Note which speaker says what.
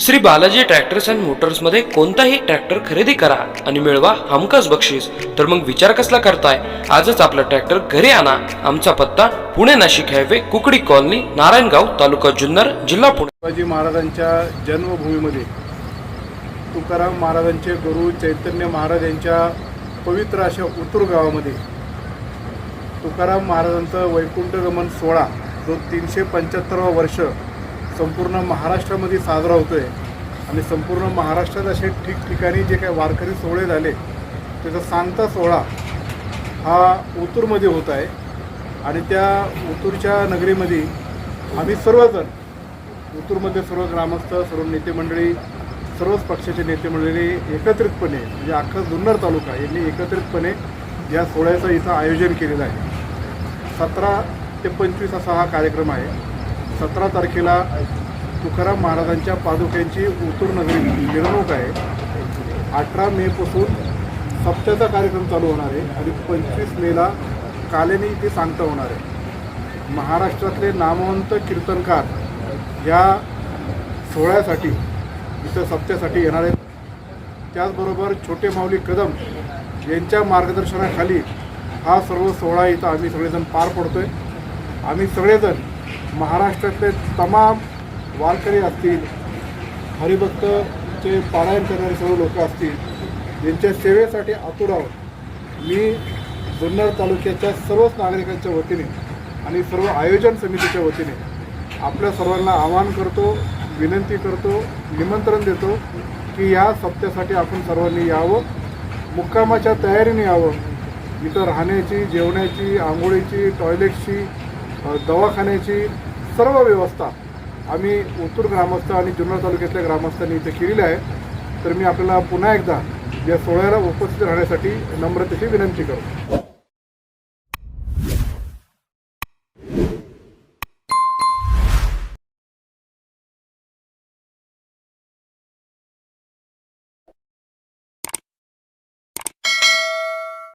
Speaker 1: Shri Balaji tractors and मोटर्समध्ये कोणताही tractor खरेदी करा आणि मिळवा हमखास बक्षीस. तर मग विचार कसला करताय? आजच आपला ट्रॅक्टर घरी आणा. आमचा पत्ता पुणे नाशिक हायवे कुकडी कॉलनी नारायणगाव तालुका जुन्नर जिल्हा पुणे.
Speaker 2: शिवाजी महाराजांच्या जन्मभूमीमध्ये तुकाराम महाराजांचे गुरु चैतन्य महाराज यांच्या पवित्र अशा उतूर गावामध्ये तुकाराम महाराजांचं वैकुंठगमन सोहळा जो तीनशे पंच्याहत्तरावा वर्ष संपूर्ण महाराष्ट्रामध्ये साजरा होतो आहे आणि संपूर्ण महाराष्ट्रात असे ठिकठिकाणी जे काही वारकरी सोहळे झाले त्याचा सांगता सोहळा हा उतूरमध्ये होत आहे. आणि त्या उतूरच्या नगरीमध्ये आम्ही सर्वजण उतूरमध्ये सर्व ग्रामस्थ सर्व नेते मंडळी सर्वच पक्षाचे नेते मंडळी एकत्रितपणे म्हणजे अख्खा जुन्नर तालुका यांनी एकत्रितपणे या सोहळ्याचं इथं आयोजन केलेलं आहे. सतरा ते पंचवीस असा हा कार्यक्रम आहे. सतरा तारखेला तुकाराम महाराजांच्या पादुक्यांची उतूर नगरी मिरवणूक आहे. अठरा मेपासून सप्त्याचा कार्यक्रम चालू होणार आहे आणि पंचवीस मेला कालेनी ते सांगता होणार आहे. महाराष्ट्रातले नामवंत कीर्तनकार या सोहळ्यासाठी इथं सप्त्यासाठी येणार आहेत. त्याचबरोबर छोटे माऊली कदम यांच्या मार्गदर्शनाखाली हा सर्व सोहळा इथं आम्ही सगळेजण पार पडतो आहे आम्ही सगळेजण महाराष्ट्रातले तमाम वारकरी असतील हरिभक्तचे पारायण करणारे सर्व लोक असतील यांच्या सेवेसाठी आतुर आहोत मी जुन्नर तालुक्याच्या सर्वच नागरिकांच्या वतीने आणि सर्व आयोजन समितीच्या वतीने आपल्या सर्वांना आवाहन करतो विनंती करतो निमंत्रण देतो की या सप्त्यासाठी आपण सर्वांनी यावं मुक्कामाच्या तयारीने यावं. इथं राहण्याची जेवण्याची आंघोळीची टॉयलेटची दवाखान्याची सर्व व्यवस्था आम्ही उत्तूर ग्रामस्थ आणि जुन्नर तालुक्यातल्या ग्रामस्थांनी इथे केलेली आहे. तर मी आपल्याला पुन्हा एकदा या सोहळ्याला उपस्थित राहण्यासाठी नम्रतेची विनंती करतो.